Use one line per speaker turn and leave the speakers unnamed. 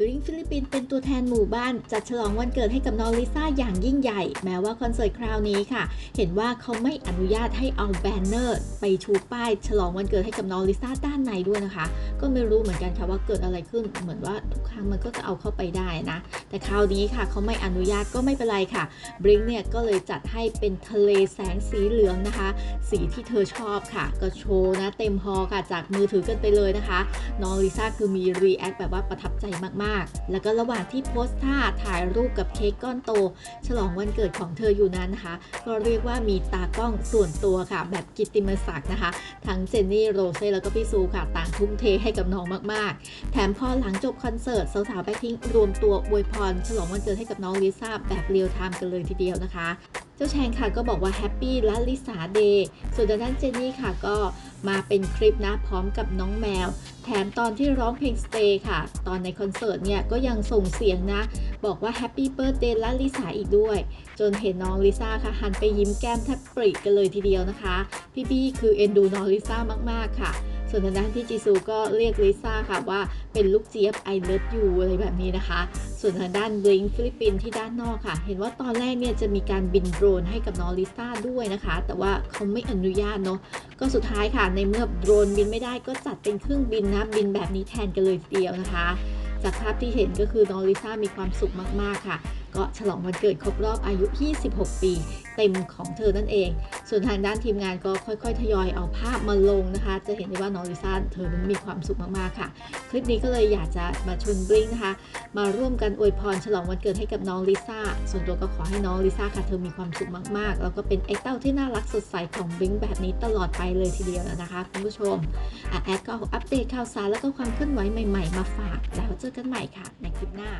บลิงฟิลิปปินเป็นตัวแทนหมู่บ้าน จัดฉลองวันเกิดให้กับน้องลิซ่าอย่างยิ่งใหญ่ แม้ว่าคอนเสิร์ตคราวนี้ค่ะ เห็นว่าเขาไม่อนุญาตให้เอาแบนเนอร์ ไปชูป้ายฉลองวันเกิดให้กับน้องลิซ่าด้านในด้วยนะคะ ก็ไม่รู้เหมือนกันค่ะว่าเกิดอะไรขึ้น เหมือนว่าทุกครั้งมันก็จะเอาเข้าไปได้นะ แต่คราวนี้ค่ะเขาไม่อนุญาตก็ไม่เป็นไรค่ะบลิงเนี่ยก็เลยจัดให้เป็นทะเลแสงสีเหลืองนะคะ สีที่เธอชอบค่ะ ก็โชว์นะเต็มฮอค่ะจากมือถือกันไปเลยนะคะ น้องลิซ่าคือมีรีแอคแบบว่าประทับใจมากๆแล้วก็ระหว่างที่โพสท่าถ่ายรูปกับเค้กก้อนโต ฉลองวันเกิดของเธออยู่นั้นนะคะ ก็เรียกว่ามีตากล้องส่วนตัวค่ะ แบบกิตติมศักดิ์นะคะ ทั้งเจนนี่โรเซ่แล้วก็พี่ซูค่ะ ต่างทุ่มเทให้กับน้องมากๆ แถมพอหลังจบคอนเสิร์ตสาวๆแบ็คพิงรวมตัวอวยพร ฉลองวันเกิดให้กับน้องลิซ่าแบบเรียลไทม์กันเลยทีเดียวนะคะ เจ้าแชงค่ะก็บอกว่าแฮปปี้และลิสาเดย์ส่วนด้านเจนนี่ค่ะก็ มาเป็นคลิปนะพร้อมกับน้องแมว แถมตอนที่ร้องเพลง Stay ค่ะ ตอนในคอนเสิร์ตเนี่ยก็ยังส่งเสียงนะ บอกว่า Happy Birthday และลิสาอีกด้วย จนเห็นน้องลิซ่าค่ะ หันไปยิ้มแก้มแทบปริกันเลยทีเดียวนะคะพี่บี้คือเอ็นดูน้องลิซ่ามากๆค่ะส่วนทางด้านพี่จีซูก็เรียกลิซ่าค่ะว่าเป็นลูกเจี๊ยบ I love you อะไรแบบนี้นะคะ ส่วนทางด้านบลิงฟิลิปปินที่ด้านนอกค่ะ เห็นว่าตอนแรกเนี่ยจะมีการบินโดรนให้กับน้องลิซ่าด้วยนะคะ แต่ว่าเขาไม่อนุญาตเนาะ ก็สุดท้ายค่ะ ในเมื่อโดรนบินไม่ได้ก็จัดเป็นเครื่องบินนะ บินแบบนี้แทนกันเลยเดียวนะคะ จากภาพที่เห็นก็คือน้องลิซ่ามีความสุขมากๆค่ะ ก็ฉลองวันเกิดครบรอบอายุ 26 ปี เต็มของเธอนั่นเองส่วนทางด้านทีมงานก็ค่อยๆ ทยอยเอาภาพมาลงนะคะ จะเห็นได้ว่าน้องลิซ่าเธอนั้นมีความสุขมากๆค่ะ คลิปนี้ก็เลยอยากจะมาชวนบลิงนะคะ มาร่วมกันอวยพรฉลองวันเกิดให้กับน้องลิซ่า ส่วนตัวก็ขอให้น้องลิซ่าค่ะ เธอมีความสุขมากๆ แล้วก็เป็นไอ้เต้าที่น่ารักสดใสของบลิงแบบนี้ตลอดไปเลยทีเดียวนะคะคุณผู้ชมอะแอดก็อัปเดตข่าวสารแล้วก็ความเคลื่อนไหวใหม่ ๆ มาฝาก แล้วเจอกันใหม่ค่ะ ในคลิปหน้า